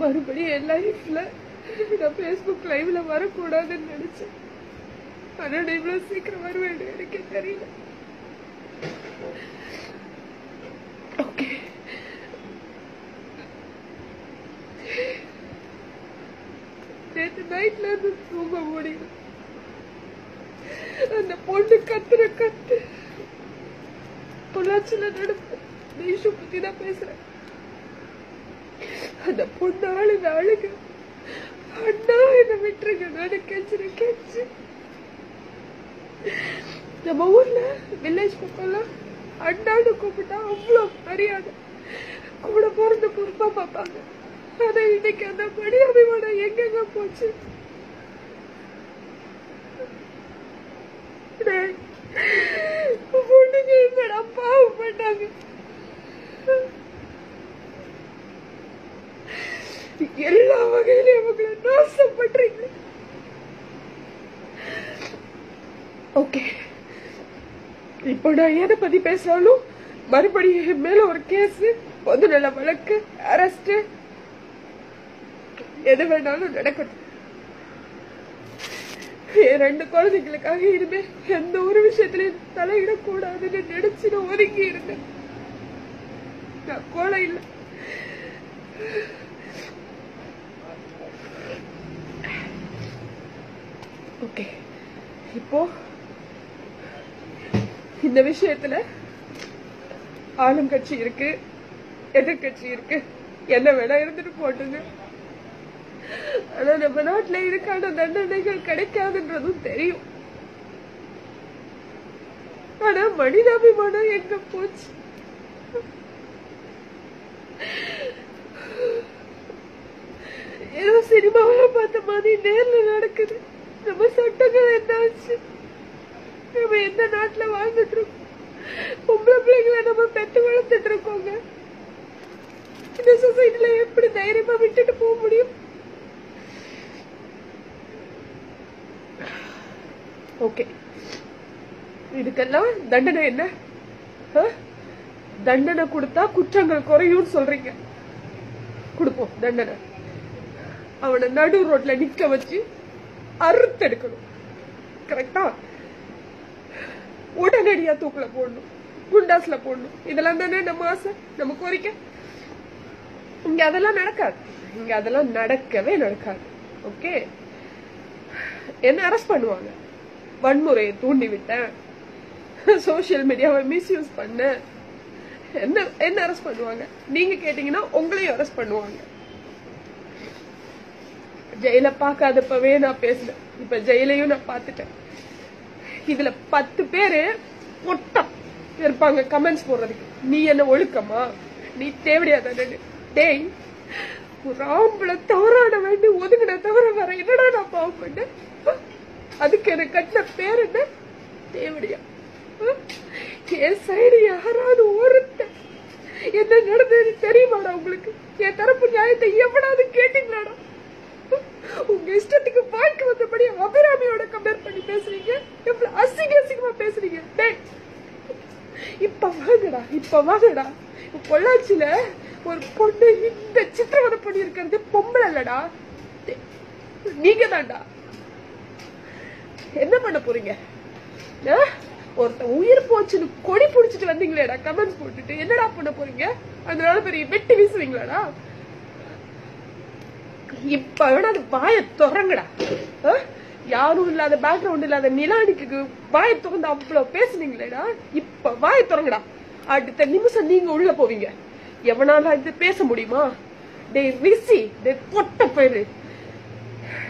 மறுபடியும் என் லைஃப்ல நான் ஃபேஸ்புக் லைவ்ல வரக்கூடாதுன்னு நினைச்சேன். ஆனா நான் இவ்வளவு சீக்கிரம் வருவேன் எனக்கே தெரியல. ஓகே நேற்று நைட்ல இருந்து தூங்க முடியும் அந்த பொண்ணு கத்துற கத்து பொள்ளாச்சில நடப்பு நீஷு பத்தி தான் பேசுறேன். அந்த பொண்ணு நாளுக்கு அண்ணா என்ன விட்டுருங்க. நான் கெஞ்சிரு கெஞ்சி நம்ம ஊர்ல வில்லேஜ் பக்கம்லாம் அண்ணான்னு கூப்பிட்டா அவ்வளோ மரியாதை. கூட பிறந்த பொறுப்பா பார்ப்பாங்க. ஆனா இன்னைக்கு அந்த மணி அபிமானம் எங்கெங்க போச்சு? பொண்ணுங்க என்னடா பாவம் பண்ணாங்க? எல்லா வகையிலும் அவங்களை நாசம் பண்றீங்க ஓகே இப்போ நான் எதை பத்தி பேசினாலும் மறுபடியும் மேல ஒரு கேஸ் பொதுநல வழக்கு அரெஸ்ட் எது வேணாலும் நடக்கட்டும். என் ரெண்டு குழந்தைங்களுக்காக இனிமே எந்த ஒரு விஷயத்திலையும் தலையிடக்கூடாதுன்னு நினைச்சு நான் ஒதுங்கி இருந்தேன். இருக்கா? கோலை இல்லை. ஓகே இப்போ இந்த விஷயத்துல ஆளும் கட்சி இருக்கு எதிர்கட்சி இருக்கு. என்ன வேணா இருந்துட்டு போட்டுங்க. ஆனா நம்ம நாட்டுல இதுக்கான தண்டனைகள் கிடைக்காதுன்றதும் தெரியும். ஆனா மனிதாபிமானம் எங்க போச்சு? ஏதோ சினிமாவில் பார்த்த மாதிரி நேரில் நடக்குது. நம்ம சட்டங்கள் என்னாச்சு நம்ம எந்த நாட்டில் வாழ்ந்துட்டு இருக்கோம்? பொம்பளை பிள்ளைங்களை நம்ம பெற்று வளர்த்துட்டு இருக்கோங்க. இந்த சொசைட்டில எப்படி தைரியமா விட்டுட்டு போக முடியும்? ஓகே இதுக்கெல்லாம் தண்டனை என்ன? ஆ? தண்டனை கொடுத்தா குற்றங்கள் குறையும் சொல்றீங்க. கொடுப்போம் தண்டனை. அவனை நடு ரோட்ல நிக்க வச்சு அறுத்தெடுக்கணும் கரெக்டா உடனடியா தூக்குல போடணும். குண்டாஸ்ல போடணும். இதெல்லாம் தானே நம்ம ஆசை? நம்ம கோரிக்கை? இங்க அதெல்லாம் நடக்காது. இங்க அதெல்லாம் நடக்கவே நடக்காது. ஓகே என்ன அரெஸ்ட் பண்ணுவாங்க. வன்முறையை தூண்டி விட்டேன். சோசியல் மீடியாவை மிஸ்யூஸ் பண்ண என்ன என்ன அரெஸ்ட் பண்ணுவாங்க? நீங்க கேட்டீங்கன்னா உங்களையும் அரெஸ்ட் பண்ணுவாங்க. ஜெயில பார்க்காதப்பவே நான் பேசினேன். இப்ப ஜெயிலையும் நான் பார்த்துட்டேன். இதுல பத்து பேரு பொட்டம் இருப்பாங்க கமெண்ட்ஸ் போடுறதுக்கு. நீ என்ன ஒழுக்கமா? நீ தேவையா டேய் ஒரு ஆம்பளை தவறான வேண்டி ஒதுங்கின தவிர வேற என்னடா நான் பாவம் பண்ணேன்? அதுக்கு எனக்கு கட்டின பேர் என்ன? தேவடியா. என் சைடு யாராவது ஒருத்தன் என்ன நடந்தது தெரியுமாடா உங்களுக்கு? என் தரப்பு நியாயத்தை எவ்வளவு கேட்டீங்களாடா? உங்க இஷ்டத்துக்கு வாழ்க்கை வந்தபடி அபிராமியோட கம்பேர் பண்ணி பேசுறீங்க. எவ்வளவு அசிங்க அசிங்கமா பேசுறீங்க. இப்ப வாங்கடா இப்ப வாங்கடா. இப்ப பொள்ளாச்சியில ஒரு பொண்ணு இந்த சித்திரவதை பண்ணி இருக்கிறது பொம்பளை இல்லடா. நீங்க தான்டா என்ன பண்ண போறீங்க? ஒருத்த ஒருத்தன் உயிர் போச்சுன்னு கொடி புடிச்சிட்டு வந்தீங்களேடா கமெண்ட்ஸ் போட்டுட்டு. என்னடா பண்ண போறீங்க? அதனால பெரிய வெட்டி வீசுவீங்களாடா? இப்ப வேணா அது வாய துறங்கடா. ஆ? யாரும் இல்லாத பேக்ரவுண்ட் இல்லாத நிலானிக்கு வாய திறந்து அவ்வளவு பேசுனீங்களேடா. இப்ப வாய திறங்கடா. அடுத்த நிமிஷம் நீங்க உள்ள போவீங்க. எவனால இது பேச முடியுமா? டேய் ரிசி டேய் பொட்ட பேரு.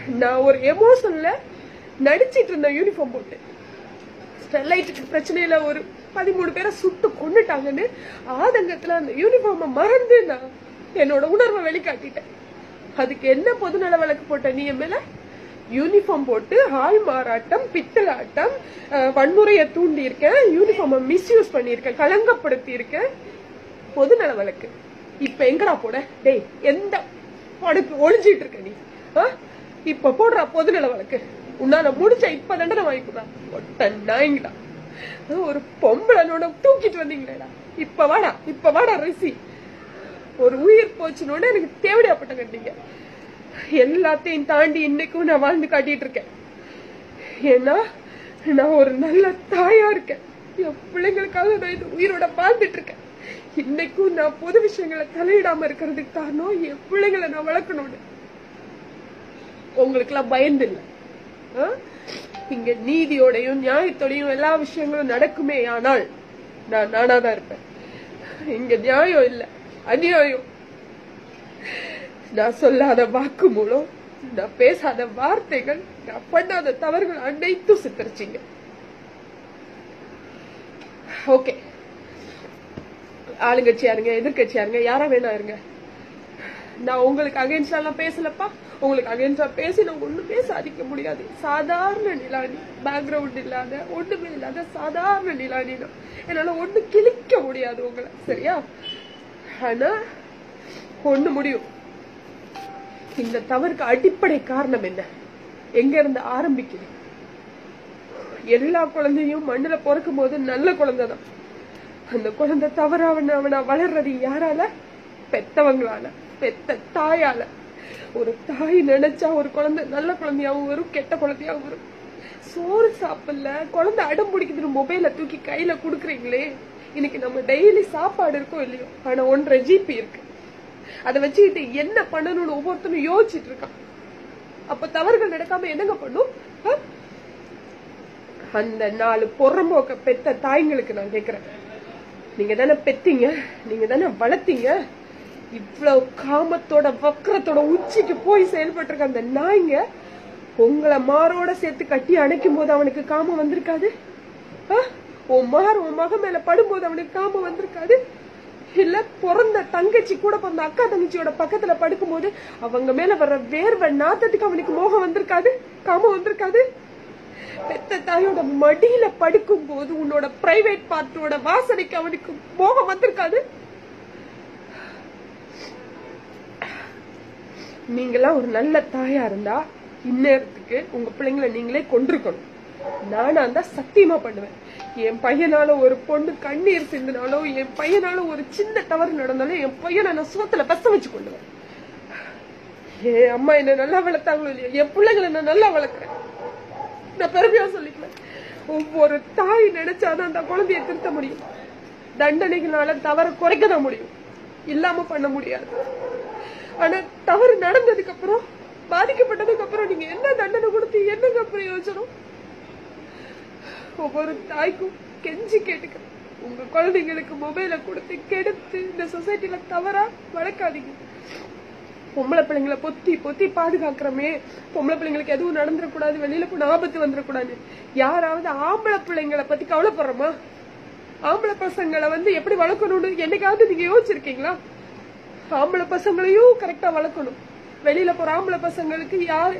நான் ஒரு எமோஷன்ல நடிச்சிட்டு இருந்தேன் யூனிஃபார்ம் போட்டு. ஸ்டெர்லைட்டுக்கு பிரச்சனையில ஒரு பதிமூணு பேரை சுட்டு கொன்னுட்டாங்கன்னு ஆதங்கத்துல அந்த யூனிஃபார்ம மறந்து நான் என்னோட உணர்வை வெளிக்காட்டிட்டேன். அதுக்கு என்ன பொதுநல வழக்கு போட்ட நீ மேல? யூனிஃபார்ம் போட்டு ஆள் மாறாட்டம் பித்தலாட்டம் வன்முறையை தூண்டி இருக்கேன் யூனிஃபார்ம மிஸ்யூஸ் பண்ணியிருக்கேன் கலங்கப்படுத்தி இருக்கேன் பொதுநல வழக்கு. இப்ப எங்கடா போட டேய் எந்த படுப்பு ஒளிஞ்சிட்டு இருக்க நீ? ஆ? இப்ப போடுறா பொதுநல வழக்கு. உன்னால முடிச்ச இப்ப தண்டனை வாங்கிக்கிறா ஒட்ட நாய்ங்களா ஒரு பொம்பளனோட தூக்கிட்டு வந்தீங்களேடா. இப்ப வாடா இப்ப வாடா ரிசி ஒரு உயிர் போச்சுனோட எனக்கு தேவையாப்பட்ட கட்டிங்க. எல்லாத்தையும் தாண்டி இன்னைக்கும் நான் வாழ்ந்து காட்டிட்டு இருக்கேன். ஏன்னா நான் ஒரு நல்ல தாயா இருக்கேன். என் பிள்ளைங்களுக்காக நான் இந்த உயிரோட வாழ்ந்துட்டு இருக்கேன். இன்னைக்கும் நான் பொது விஷயங்களை தலையிடாம இருக்கிறதுக்கு காரணம் என் பிள்ளைங்களை நான் வளர்க்கணும்னு. உங்களுக்கு எல்லாம் பயந்து இல்லை. இங்க நீதியோடையும் நியாயத்தோடையும் எல்லா விஷயங்களும் நடக்குமே ஆனால் நான் நானாதான் இருப்பேன். இங்க நியாயம் இல்லை. அநியாயம். நான் சொல்லாத வாக்கு மூலம் நான் பேசாத வார்த்தைகள் நான் பண்ணாத தவறுகள் அனைத்தும் சித்தரிச்சிங்க. ஓகே. ஆளுங்கட்சியா இருங்க எதிர்கட்சியா இருங்க யாரா வேணா இருங்க. நான் உங்களுக்கு அகைன்ஸ்டா பேசலப்பா. உங்களுக்கு அகைன்ஸ்டா பேசி நான் ஒண்ணுமே சாதிக்க முடியாது. சாதாரண நிலானி பேக்ரவுண்ட் இல்லாத ஒண்ணுமே இல்லாத சாதாரண நிலானி தான் என்னால ஒண்ணு கிழிக்க முடியாது உங்களை. சரியா? ஆனா ஒண்ணு முடியும். இந்த தவறுக்கு அடிப்படை காரணம் என்ன? எங்க இருந்து ஆரம்பிக்குது? எல்லா குழந்தையும் மண்ணுல பிறக்கும் போது நல்ல குழந்தை தான். அந்த குழந்தை தவறு அவன் அவனா வளர்றது யாரால? பெத்தவங்களால. பெத்த தாயால. ஒரு தாய் நினைச்சா ஒரு குழந்தை நல்ல குழந்தையாவும் வரும் கெட்ட குழந்தையாவும் வரும். சோறு சாப்பிடல குழந்தை அடம் பிடிக்குதுன்னு மொபைல தூக்கி கையில குடுக்குறீங்களே. இன்னைக்கு நம்ம டெய்லி சாப்பாடு இருக்கோ இல்லையோ? ஆனா ஒன்றரை ஜிபி இருக்கு. அதை வச்சுக்கிட்டு என்ன பண்ணணும்னு ஒவ்வொருத்தனும் யோசிச்சுட்டு இருக்கான். அப்ப தவறுகள் நடக்காம என்னங்க பண்ணும்? ஆ? அந்த நாலு பொறம்போக்க பெத்த தாய்ங்களுக்கு நான் கேக்குறேன். நீங்க தானே பெத்தீங்க நீங்க தானே வளர்த்தீங்க. இவ்வளவு காமத்தோட வக்கரத்தோட உச்சிக்கு போய் செயல்பட்டு இருக்க அந்த நாய்ங்க உங்களை மாரோட சேர்த்து கட்டி அணைக்கும் போது அவனுக்கு காமம் வந்திருக்காது? ஆ? உன் மார் உன் மக மேல படும்போது அவனுக்கு காமம் வந்திருக்காது. இல்ல பிறந்த தங்கச்சி கூட பிறந்த அக்கா தங்கச்சியோட பக்கத்துல படுக்கும்போது அவங்க மேல வர்ற வேர்வை நாத்தத்துக்கு அவனுக்கு மோகம் வந்திருக்காது காமம் வந்திருக்காது. பெத்த தாயோட மடியில படுக்கும் போது உன்னோட பிரைவேட் பார்ட்டோட வாசனைக்கு அவனுக்கு மோகம் வந்திருக்காது. நீங்களாம் ஒரு நல்ல தாயா இருந்தா இந்நேரத்துக்கு உங்க பிள்ளைங்களை நீங்களே கொண்டிருக்கணும் நானா இருந்தா சத்தியமா பண்ணுவேன். என் பையனால ஒரு பொண்ணு கண்ணீர் சிந்தினாலோ என் பையனால ஒரு சின்ன தவறு நடந்தாலும் என் பையனை நான் சோத்துல பச வச்சு கொண்டுவேன் என் அம்மா என்ன நல்லா வளர்த்தாங்களோ இல்லையா? என் பிள்ளைங்களை நான் நல்லா வளர்க்குறேன். நான் பெருமையா சொல்லிக்கிறேன் ஒவ்வொரு தாய் நினைச்சாதான் அந்த குழந்தைய திருத்த முடியும். தண்டனைகளால தவற குறைக்க தான் முடியும். இல்லாம பண்ண முடியாது. ஆனா தவறு நடந்ததுக்கு அப்புறம் பாதிக்கப்பட்டதுக்கு அப்புறம் நீங்க என்ன தண்டனை கொடுத்து என்னங்க பிரயோஜனம்? ஒவ்வொரு தாய்க்கும் கெஞ்சி கேட்டுக்கிறேன் உங்க குழந்தைங்களுக்கு மொபைல கொடுத்து கெடுத்து இந்த சொசைட்டில தவறா வளர்க்காதீங்க. பொம்பளை பிள்ளைங்களை பொத்தி பொத்தி பாதுகாக்கிறோமே. பொம்பளை பிள்ளைங்களுக்கு எதுவும் நடந்துடக்கூடாது வெளியில போன ஆபத்து வந்துடக்கூடாது. யாராவது ஆம்பளை பிள்ளைங்களை பத்தி கவலைப்படுறோமா? ஆம்பளை பசங்களை வந்து எப்படி வளர்க்கணும்னு என்னைக்காவது நீங்க யோசிச்சிருக்கீங்களா? ஆம்பளை பசங்களையும் கரெக்டா வளர்க்கணும். வெளியில போற ஆம்பளை பசங்களுக்கு யார்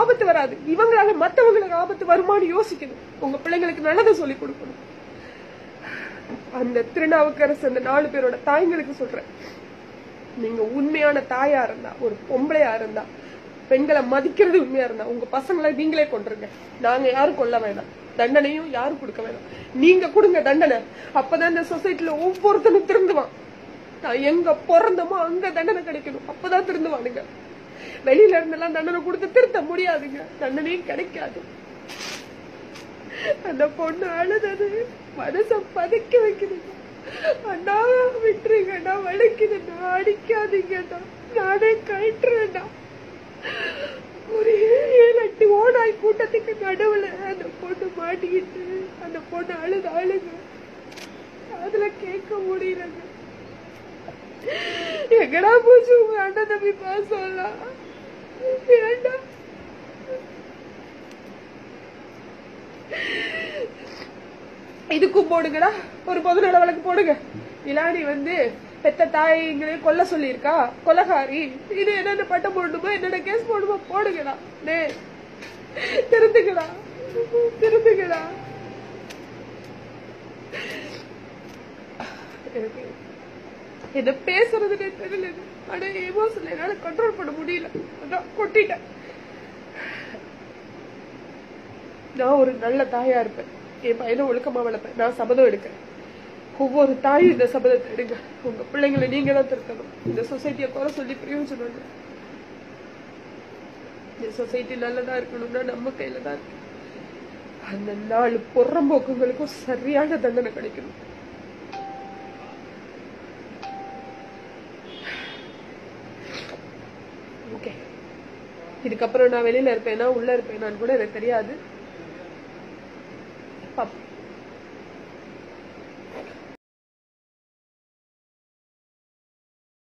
ஆபத்து வராது. இவங்களால மத்தவங்களுக்கு ஆபத்து வருமானு யோசிக்கணும். உங்க பிள்ளைங்களுக்கு நல்லதை சொல்லி கொடுக்கணும். அந்த திருநாவுக்கரசு அந்த நாலு பேரோட தாய்ங்களுக்கு சொல்றேன். நீங்க உண்மையான தாயா இருந்தா ஒரு பொம்பளையா இருந்தா பெண்களை மதிக்கிறது உண்மையா இருந்தா உங்க பசங்களை நீங்களே கொண்டுருங்க நாங்க யாரும் கொல்ல வேணாம். தண்டனையும் யாரும் கொடுக்க வேணாம். நீங்க கொடுங்க தண்டனை. அப்பதான் இந்த சொசைட்டில ஒவ்வொருத்தனும் திருந்துவான். நான் எங்க பிறந்தமோ அங்க தண்டனை கிடைக்கணும். அப்பதான் திருந்துவானுங்க. வெளியில இருந்தெல்லாம் தண்டனை கொடுத்து திருத்த முடியாதுங்க. தண்டனையும் கிடைக்காது. அந்த பொண்ணு அழுதது. மனச பதுக்கி வைக்குதுங்க அண்ணா விட்டுருங்கண்ணா வலிக்குதுண்ணா அடிக்காதீங்கண்ணா நானே கழட்டுறேன்டா. ஒரு ஏழு எட்டு ஓனாய் கூட்டத்துக்கு நடுவுல அந்த பொண்ணு மாட்டிக்கிட்டு அந்த பொண்ணு அழுது அழுது. அதுல கேட்க முடியலங்க. எங்கடா போச்சு? உங்க அண்ணன் தம்பி பாசம்லாம் ஏண்டா? இதுக்கும் போடுங்கடா. ஒரு பொதுநல வழக்கு போடுங்க. இலானி வந்து பெத்த தாய்ங்களே கொல்ல சொல்லியிருக்கா? கொலகாரி இது என்னென்ன பட்டம் போடணுமோ என்னென்ன கேஸ் போடணுமோ போடுங்கடா. டே திருந்துக்கடா திருந்துக்கடா எனக்கு என்ன பேசுறதுனே தெரியல. ஆனா எமோஷன் என்னால கண்ட்ரோல் பண்ண முடியல. அதான் கொட்டிட்டேன். நான் ஒரு நல்ல தாயா இருப்பேன். என் பையனை ஒழுக்கமா வளர்ப்பேன். நான் சபதம் எடுக்கிறேன். ஒவ்வொரு தாயும் இந்த சபதத்தை எடுங்க. உங்க பிள்ளைங்களை நீங்க தான் திருத்தணும். இந்த சொசைட்டியை குறை சொல்லி பிரயோஜனம் இல்லை இந்த சொசைட்டி நல்லதா இருக்கணும்னா நம்ம கையில தான் இருக்கு. அந்த நாலு புறம்போக்குங்களுக்கும் சரியான தண்டனை கிடைக்கணும். இதுக்கப்புறம் நான் வெளியில இருப்பேனா உள்ள இருப்பேனான்னு கூட எனக்கு தெரியாது.